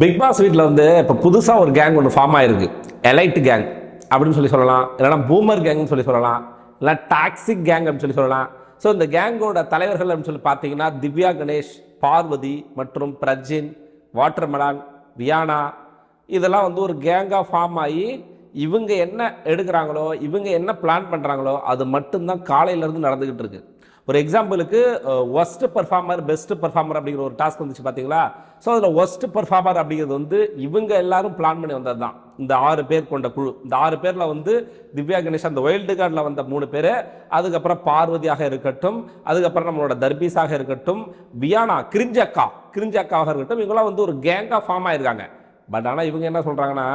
Big pass வீட்டில் வந்து இப்போ புதுசாக ஒரு கேங் ஒன்று ஃபார்ம் ஆயிருக்கு. எலைட் கேங் அப்படின்னு சொல்லி சொல்லலாம். இல்லைனா பூமர் கேங்னு சொல்லி சொல்லலாம். இல்லை டாக்ஸிக் கேங் அப்படின்னு சொல்லி சொல்லலாம். ஸோ இந்த கேங்கோட தலைவர்கள் அப்படின்னு சொல்லி பார்த்தீங்கன்னா திவ்யா கணேஷ் பார்வதி மற்றும் பிரஜின் வாட்டர்மெலான் வியானா. இதெல்லாம் வந்து ஒரு கேங்காக ஃபார்ம் ஆகி இவங்க என்ன எடுக்கிறாங்களோ இவங்க என்ன பிளான் பண்ணுறாங்களோ அது மட்டும்தான் காலையிலேருந்து நடந்துக்கிட்டு இருக்குது ஒரு எக்ஸாம்பிளுக்கு ஒஸ்ட் பர்ஃபார்மர் பெஸ்ட் பர்ஃபார்மர் அப்படிங்கிற ஒரு டாஸ்க் வந்துச்சு பார்த்தீங்களா ஸோ அதில் ஒஸ்ட் பர்ஃபார்மர் அப்படிங்கிறது வந்து இவங்க எல்லாரும் பிளான் பண்ணி வந்தது தான் இந்த ஆறு பேர் கொண்ட குழு. இந்த ஆறு பேரில் வந்து திவ்யா கணேஷ் அந்த வைல்டு கார்டில் வந்த மூணு பேர். அதுக்கப்புறம் பார்வதியாக இருக்கட்டும் அதுக்கப்புறம் நம்மளோட தர்பீஸாக இருக்கட்டும் வியானா கிரிஞ்சக்கா கிரிஞ்சக்காவாக இருக்கட்டும் இவங்களாம் வந்து ஒரு கேங்காக ஃபார்ம் ஆயிருக்காங்க. பட் ஆனால் இவங்க என்ன சொல்கிறாங்கன்னா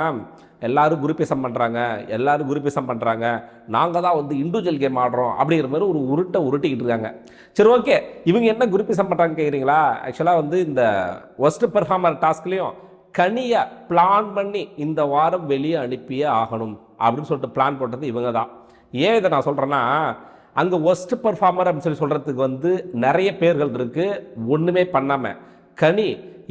எல்லாரும் குரூப்பிசம் பண்ணுறாங்க எல்லோரும் குரூப்பிசம் பண்ணுறாங்க நாங்கள் தான் வந்து இண்டிவிஜுவல் கேம் ஆடுறோம் அப்படிங்கிற மாதிரி ஒரு உருட்டை உருட்டிக்கிட்டு இருக்காங்க. சரி ஓகே இவங்க என்ன குரூப்பிசம் பண்ணுறாங்க கேட்குறீங்களா ஆக்சுவலாக வந்து இந்த ஒஸ்ட் பெர்ஃபார்மர் டாஸ்க்லேயும் கனியை பிளான் பண்ணி இந்த வாரம் வெளியே அனுப்பியே ஆகணும் அப்படின்னு சொல்லிட்டு பிளான் போட்டது இவங்க தான். ஏன் இதை நான் சொல்கிறேன்னா அங்கே ஒஸ்ட் பர்ஃபார்மர் அப்படின்னு சொல்லி சொல்கிறதுக்கு வந்து நிறைய பேர்கள் இருக்குது ஒன்றுமே பண்ணாமல் கனி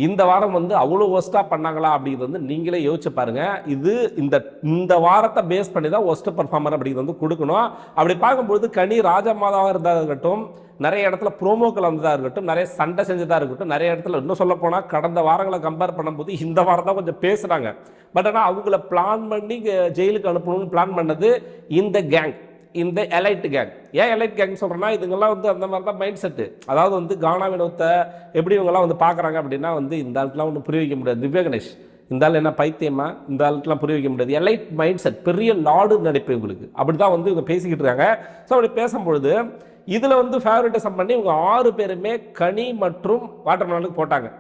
இந்த வாரம் வந்து அவ்வளோ ஒஸ்ட்டாக பண்ணாங்களா அப்படிங்கிறது வந்து நீங்களே யோசிச்சு பாருங்க. இது இந்த இந்த வாரத்தை பேஸ் பண்ணி தான் ஒஸ்ட் பர்ஃபார்மர் அப்படிங்கிறது வந்து கொடுக்கணும். அப்படி பார்க்கும்பொழுது கனி ராஜமாதாவாக இருந்தால் இருக்கட்டும் நிறைய இடத்துல ப்ரோமோக்கள் வந்ததாக இருக்கட்டும் நிறைய சண்டை செஞ்சதாக இருக்கட்டும் நிறைய இடத்துல இன்னும் சொல்ல போனால் கடந்த வாரங்களை கம்பேர் பண்ணும்போது இந்த வாரம் தான் கொஞ்சம் பேசுகிறாங்க பட் ஆனால் அவங்கள பிளான் பண்ணி ஜெயிலுக்கு அனுப்பணும்னு பிளான் பண்ணது இந்த கேங் இந்த எலைட் கேங் ஏன் எலைட் கேங் சொல்கிறேன்னா இதுங்கெல்லாம் வந்து அந்த மாதிரி தான் மைண்ட் செட்டு அதாவது வந்து கானா வினோத்தை எப்படி இவங்கெல்லாம் வந்து பார்க்குறாங்க அப்படின்னா வந்து இந்த ஆளுக்குலாம் ஒன்றும் புரிய வைக்க முடியாது. திவ்யா கணேஷ் இந்த ஆள் என்ன பைத்தியமா? இந்த ஆளுக்கெல்லாம் புரிய வைக்க முடியாது. எலைட் மைண்ட் செட் பெரிய லாடு நடிப்பு இவங்களுக்கு. அப்படி தான் வந்து இவங்க பேசிக்கிட்டு இருக்காங்க. ஸோ அப்படி பேசும்பொழுது இதில் வந்து ஃபேவரட்டிசம் பண்ணி இவங்க ஆறு பேருமே கனி மற்றும் வாட்டர் வாட்டர்மெலனுக்கு போட்டாங்க.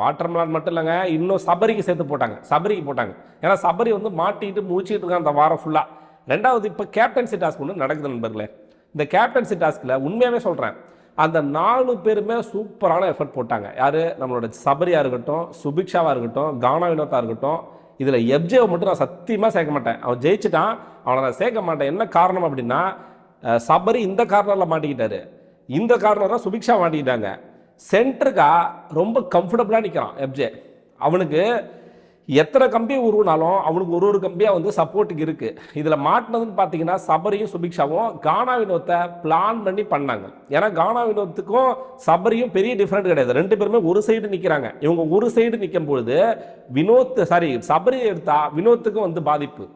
வாட்டர் வாட்டர்மெலன் மட்டும் இல்லைங்க இன்னும் சபரிக்கு சேர்த்து போட்டாங்க. சபரிக்கு போட்டாங்க. ஏன்னா சபரி வந்து மாட்டிட்டு முடிச்சிட்டு இருக்காங்க அந்த வாரம் ஃபுல்லாக ரெண்டாவது இப்போ கேப்டன்சி டாஸ்க் ஒன்று நடக்குது நண்பர்களே. இந்த கேப்டன்சி டாஸ்கில் உண்மையாகவே சொல்கிறேன் அந்த நாலு பேருமே சூப்பரான எஃபர்ட் போட்டாங்க. யார்? நம்மளோட சபரியாக இருக்கட்டும் சுபிக்ஷாவாக இருக்கட்டும் கானா வினோத்தாக இருக்கட்டும் இதில் எப்ஜேவை மட்டும் நான் சத்தியமாக சேர்க்க மாட்டேன். அவன் ஜெயிச்சிட்டான் அவனை நான் சேர்க்க மாட்டேன். என்ன காரணம் அப்படின்னா சபரி இந்த கார்னரில் மாட்டிக்கிட்டாரு. இந்த கார்னரில் சுபிக்ஷா மாட்டிக்கிட்டாங்க. சென்டருக்கா ரொம்ப கம்ஃபர்டபுளாக நிற்கிறான் எப்ஜே. அவனுக்கு எத்தனை கம்பி உருவினாலும் அவனுக்கு ஒரு ஒரு கம்பியாக வந்து சப்போர்ட்டுக்கு இருக்குது இதில் மாட்டினதுன்னு பார்த்தீங்கன்னா சபரியும் சுபிக்ஷாவும் கானா வினோத்தை பிளான் பண்ணி பண்ணாங்க. ஏன்னா கானா வினோத்துக்கும் சபரியும் பெரிய டிஃப்ரெண்ட் கிடையாது. ரெண்டு பேருமே ஒரு சைடு நிற்கிறாங்க இவங்க ஒரு சைடு நிற்கும் பொழுது வினோத் சாரி சபரியை எடுத்தால் வினோத்துக்கும் வந்து பாதிப்பு.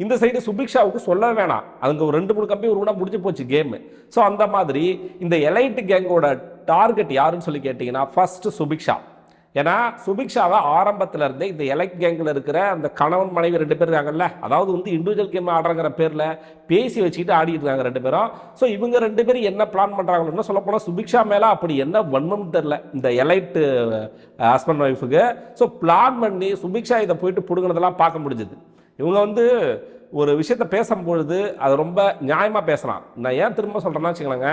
இந்த சைடு சுபிக்ஷாவுக்கு சொல்ல வேணாம். அதுங்க ஒரு ரெண்டு மூணு கம்பி உருவினா முடிஞ்சு போச்சு கேமு ஸோ அந்த மாதிரி இந்த எலைட் கேங்கோட டார்கெட் யாருன்னு சொல்லி கேட்டிங்கன்னா ஃபஸ்ட்டு சுபிக்ஷா. ஏன்னா சுபிக்ஷாவை ஆரம்பத்தில் இருந்தே இந்த எலக்ட் கேங்கில் இருக்கிற அந்த கணவன் மனைவி ரெண்டு பேர் இருக்காங்கல்ல அதாவது வந்து இண்டிவிஜுவல் கேம் ஆடுறங்கிற பேரில் பேசி வச்சுக்கிட்டு ஆடிட்டு இருக்காங்க ரெண்டு பேரும். ஸோ இவங்க ரெண்டு பேரும் என்ன பிளான் பண்ணுறாங்கன்னு சொல்லப்போனால் சுபிக்ஷா மேலே அப்படி என்ன வன்மம் தெரில இந்த எலைட்டு ஹஸ்பண்ட் ஒய்ஃபுக்கு ஸோ பிளான் பண்ணி சுபிக்ஷா இதை போயிட்டு பிடுங்கினதெல்லாம் பார்க்க முடிஞ்சுது. இவங்க வந்து ஒரு விஷயத்த பேசும்பொழுது அது ரொம்ப நியாயமாக பேசலாம். நான் ஏன் திரும்ப சொல்கிறேன்னா வச்சுக்கலாங்க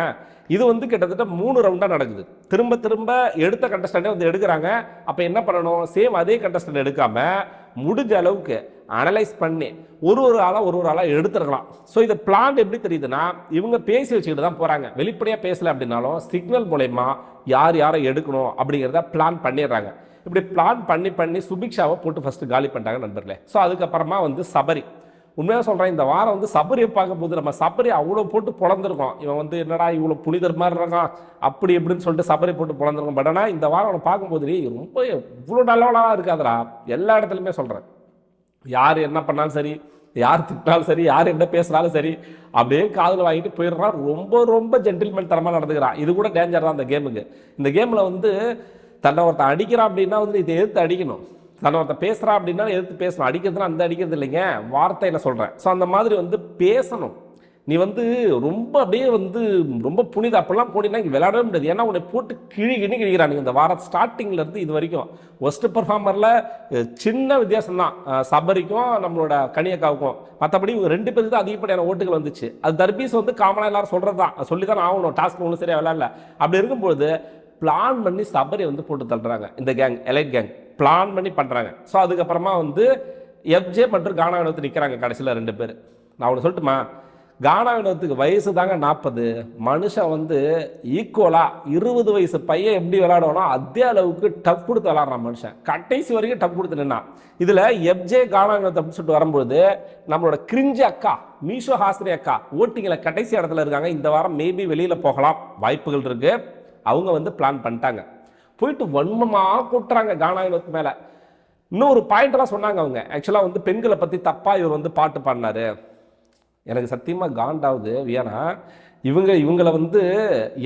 இது வந்து கிட்டத்தட்ட மூணு ரவுண்டாக நடக்குது. திரும்ப திரும்ப எடுத்த கண்டஸ்டண்டே வந்து எடுக்கிறாங்க. அப்போ என்ன பண்ணணும்? சேம் அதே கண்டஸ்டன்ட் எடுக்காமல் முடிஞ்ச அளவுக்கு அனலைஸ் பண்ணி ஒரு ஒரு ஆளாக ஒரு ஒரு ஆளாக எடுத்துருக்கலாம். ஸோ இதை பிளான் எப்படி தெரியுதுன்னா இவங்க பேசி வச்சுக்கிட்டு தான் போகிறாங்க வெளிப்படையாக பேசலை அப்படின்னாலும் சிக்னல் மூலயமா யார் யாரை எடுக்கணும் அப்படிங்கிறத பிளான் பண்ணிடுறாங்க. இப்படி பிளான் பண்ணி பண்ணி சுபிக்ஷாவை போட்டு ஃபஸ்ட்டு காலி பண்ணிட்டாங்க நண்பர்களே. ஸோ அதுக்கப்புறமா வந்து சபரி. உண்மையாக சொல்கிறேன் இந்த வாரம் வந்து சபரியை பார்க்கும்போது நம்ம சபரி அவ்வளோ போட்டு பிறந்திருக்கோம் இவன் வந்து என்னடா இவ்வளோ புனிதர் மாதிரி இருக்கான் அப்படி இப்படின்னு சொல்லிட்டு சபரி போட்டு பிறந்திருக்கோம் பட் ஆனால் இந்த வாரம் அவனை பார்க்கும்போது ரொம்ப இவ்வளோ நல்லவனாக இருக்காதுடா. எல்லா இடத்துலையுமே சொல்கிறேன் யார் என்ன பண்ணாலும் சரி யார் திட்டினாலும் சரி யார் என்ன பேசினாலும் சரி அப்படியே காதில் வாங்கிட்டு போயிடுறான். ரொம்ப ரொம்ப ஜென்டில்மேன் தரமாக நடந்துக்கிறான். இது கூட டேஞ்சர் தான் இந்த கேமுக்கு இந்த கேமில் வந்து தன்னை ஒருத்தன் அடிக்கிறான் அப்படின்னா வந்து இதை எதிர்த்து அடிக்கணும். தன்னை ஒருத்தன் பேசுகிறான் அப்படின்னா எதிர்த்து பேசணும். அடிக்கிறதுனா அந்த அடிக்கிறது இல்லைங்க. வார்த்தையில் சொல்கிறேன் ஸோ அந்த மாதிரி வந்து பேசணும். நீ வந்து ரொம்ப அப்படியே வந்து ரொம்ப புனித அப்படிலாம் போனீங்கன்னா இங்கே விளையாடவே முடியாது. ஏன்னா உன்னை போட்டு கிழி கிணி கிழிக்கிறானுங்க இந்த வார ஸ்டார்டிங்லேருந்து இது வரைக்கும். ஒஸ்ட் பர்ஃபார்மரில் சின்ன வித்தியாசம் தான். சபரிக்கும் நம்மளோட கனியக்காவுக்கும் மற்றபடி இவங்க ரெண்டு பேருக்கு தான் அதிகப்படியான ஓட்டுகள் வந்துச்சு. அது தர்பீஸ் வந்து காமனாக எல்லாரும் சொல்கிறது தான் சொல்லி தான் ஆகணும். டாஸ்க் ஒன்றும் சரியாக விளையாடல. அப்படி இருக்கும்பொழுது பிளான் பண்ணி சபரி வந்து போட்டு தள்ளுறாங்க. இந்த கேங் எலைட் கேங் பிளான் பண்ணி பண்ணுறாங்க ஸோ அதுக்கப்புறமா வந்து எஃப்ஜே மற்றும் கானா வினோத் நிற்கிறாங்க கடைசியில் ரெண்டு பேர். நான் ஒன்று சொல்லட்டுமா? கானா வினோத்துக்கு வயசு தாங்க நாற்பது மனுஷன் வந்து ஈக்குவலாக இருபது வயசு பையன் எப்படி விளையாடுவானோ அதே அளவுக்கு டஃப் கொடுத்து விளாட்றான் மனுஷன். கடைசி வரைக்கும் டஃப் கொடுத்து நின்னான். இதில் எப்ஜே கானா வினோத் அப்படின்னு சொல்லிட்டு வரும்போது நம்மளோட கிரிஞ்சி அக்கா மீஷோ ஹாஸ்திரி அக்கா ஓட்டிங்கில் கடைசி இடத்துல இருக்காங்க. இந்த வாரம் மேபி வெளியில் போகலாம். வாய்ப்புகள் இருக்குது அவங்க வந்து பிளான் பண்ணிட்டாங்க. போயிட்டு வன்மமாக கூட்டுறாங்க கானா மேலே. இன்னொரு பாயிண்ட்லாம் சொன்னாங்க அவங்க. ஆக்சுவலாக வந்து பெண்களை பற்றி தப்பாக இவர் வந்து பாட்டு பாடினாரு. எனக்கு சத்தியமாக காண்டாவது வியானா. இவங்க இவங்களை வந்து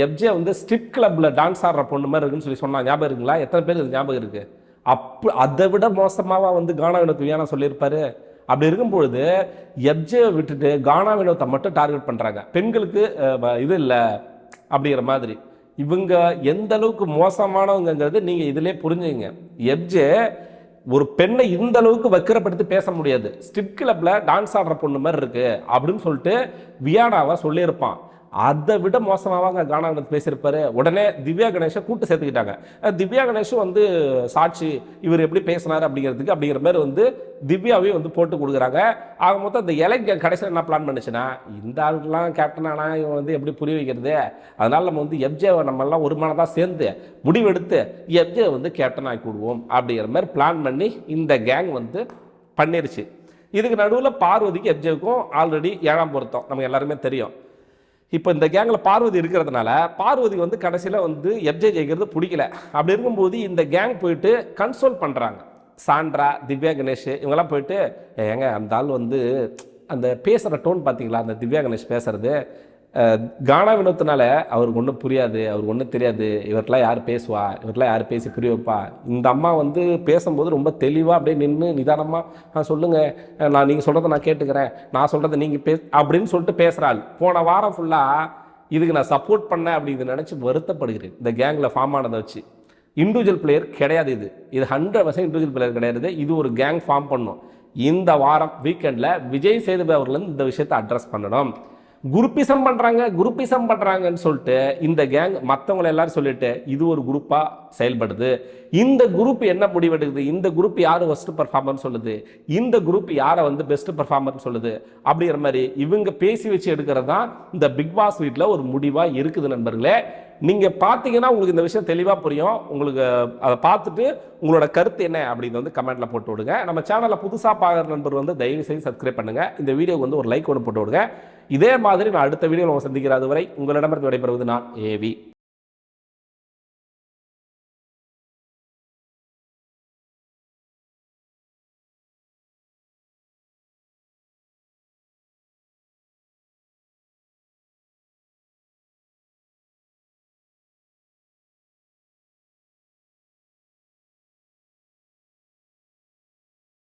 எப்ஜே வந்து ஸ்ட்ரிப் கிளப்பில் டான்ஸ் ஆடுற பொண்ணு மாதிரி இருக்குன்னு சொல்லி சொன்னாங்க ஞாபகம் இருக்குங்களா? எத்தனை பேருக்கு ஞாபகம் இருக்குது அப்போ அதை விட மோசமாக வந்து கானா வினோத் வியானா சொல்லியிருப்பாரு. அப்படி இருக்கும் பொழுது எப்ஜே விட்டுட்டு கானா வினோத்தை மட்டும் டார்கெட் பண்ணுறாங்க பெண்களுக்கு இது இல்லை அப்படிங்கிற மாதிரி. இவங்க எந்த அளவுக்கு மோசமானவங்கிறது நீங்கள் இதிலே புரிஞ்சுங்க. எப்ஜே ஒரு பெண்ணை இந்த அளவுக்கு வக்கிரப்படுத்தி பேச முடியாது. ஸ்டிப் கிளப்ல டான்ஸ் ஆடுற பொண்ணு மாதிரி இருக்கு. அப்படின்னு சொல்லிட்டு வியானாவை சொல்லியிருப்பான். அதை விட மோசமாவாங்க கானா வினோத் பேசியிருப்பாரு. உடனே திவ்யா கணேஷை கூட்டு சேர்த்துக்கிட்டாங்க. திவ்யா கணேஷும் வந்து சாட்சி இவர் எப்படி பேசினார் அப்படிங்கிறதுக்கு அப்படிங்கிற மாதிரி வந்து திவ்யாவையும் வந்து போட்டு கொடுக்குறாங்க. ஆக மொத்தம் இந்த இலைக்கு கடைசியில் என்ன பிளான் பண்ணுச்சுன்னா இந்த ஆளுக்கெல்லாம் கேப்டன் ஆனால் இவன் வந்து எப்படி புரிய வைக்கிறது? அதனால் நம்ம வந்து எஃப்ஜே நம்மெல்லாம் ஒரு மனதாக சேர்ந்து முடிவெடுத்து எஃப்ஜே வந்து கேப்டன் ஆக்கி விடுவோம் அப்படிங்கிற மாதிரி பிளான் பண்ணி இந்த கேங் வந்து பண்ணிருச்சு. இதுக்கு நடுவில் பார்வதிக்கு எஃப்ஜேவுக்கும் ஆல்ரெடி ஏழாம் பொருத்தம். நமக்கு எல்லாருமே தெரியும். இப்போ இந்த கேங்கில் பார்வதி இருக்கிறதுனால பார்வதி வந்து கடைசியில் வந்து எப்ஜே ஜெயிக்கிறது பிடிக்கல. அப்படி இருக்கும்போது இந்த கேங் போயிட்டு கன்சோல் பண்ணுறாங்க சாண்ட்ரா திவ்யா கணேஷ் இவங்கெல்லாம் போயிட்டு ஏங்க அந்த ஆள் வந்து அந்த பேசுகிற டோன் பார்த்தீங்களா அந்த திவ்யா கணேஷ் பேசுகிறது கானா வினோத்தினால அவருக்கு ஒன்றும் புரியாது அவருக்கு ஒன்றும் தெரியாது. இவர்கிட்டலாம் யார் பேசுவா? இவர்கிட்டலாம் யார் பேசி புரிய வைப்பா? இந்த அம்மா வந்து பேசும்போது ரொம்ப தெளிவாக அப்படியே நின்று நிதானமாக சொல்லுங்கள் நான் நீங்கள் சொல்கிறத நான் கேட்டுக்கிறேன். நான் சொல்கிறத நீங்கள் பே அப்படின்னு சொல்லிட்டு பேசுகிறாள் போன வாரம் ஃபுல்லாக இதுக்கு நான் சப்போர்ட் பண்ணேன் அப்படின்னு நினச்சி வருத்தப்படுகிறேன். இந்த கேங்கில் ஃபார்ம் ஆனதை வச்சு. இண்டிவிஜுவல் பிளேயர் கிடையாது இது. இது ஹண்ட்ரட் பர்சன்ட் இண்டிவிஜுவல் பிளேயர் கிடையாது. இது ஒரு கேங் ஃபார்ம் பண்ணும். இந்த வாரம் வீக்கெண்டில் விஜய் சேதுபதி அவர்கள் இந்த விஷயத்தை அட்ரஸ் பண்ணணும். குரூப்பிசம் பண்ணுறாங்க குரூப்பிசம் பண்ணுறாங்கன்னு சொல்லிட்டு இந்த கேங் மற்றவங்களை எல்லாரும் சொல்லிட்டு இது ஒரு குரூப்பாக செயல்படுது. இந்த குரூப் என்ன முடிவெடுக்குது? இந்த குரூப் யார் ஃபஸ்ட்டு பர்ஃபார்மர்னு சொல்லுது. இந்த குரூப் யாரை வந்து பெஸ்ட் பர்ஃபார்மர்னு சொல்லுது. அப்படிங்கிற மாதிரி இவங்க பேசி வச்சு எடுக்கிறது தான் இந்த பிக் பாஸ் வீட்டில் ஒரு முடிவாக இருக்குது நண்பர்களே. நீங்கள் பார்த்தீங்கன்னா உங்களுக்கு இந்த விஷயம் தெளிவாக புரியும். உங்களுக்கு அதை பார்த்துட்டு உங்களோட கருத்து என்ன அப்படின்னு வந்து கமெண்ட்டில் போட்டு விடுங்க. நம்ம சேனலில் புதுசாக பார்க்குற நண்பர் வந்து தயவு செய்து சப்ஸ்கிரைப் பண்ணுங்கள் இந்த வீடியோக்கு வந்து ஒரு லைக் ஒன்று போட்டு விடுங்க. இதே மாதிரி நான் அடுத்த வீடியோவில் உங்களை சந்திக்கிற அதுவரை உங்களிடமிருந்து விடைபெறுவது நான் ஏவி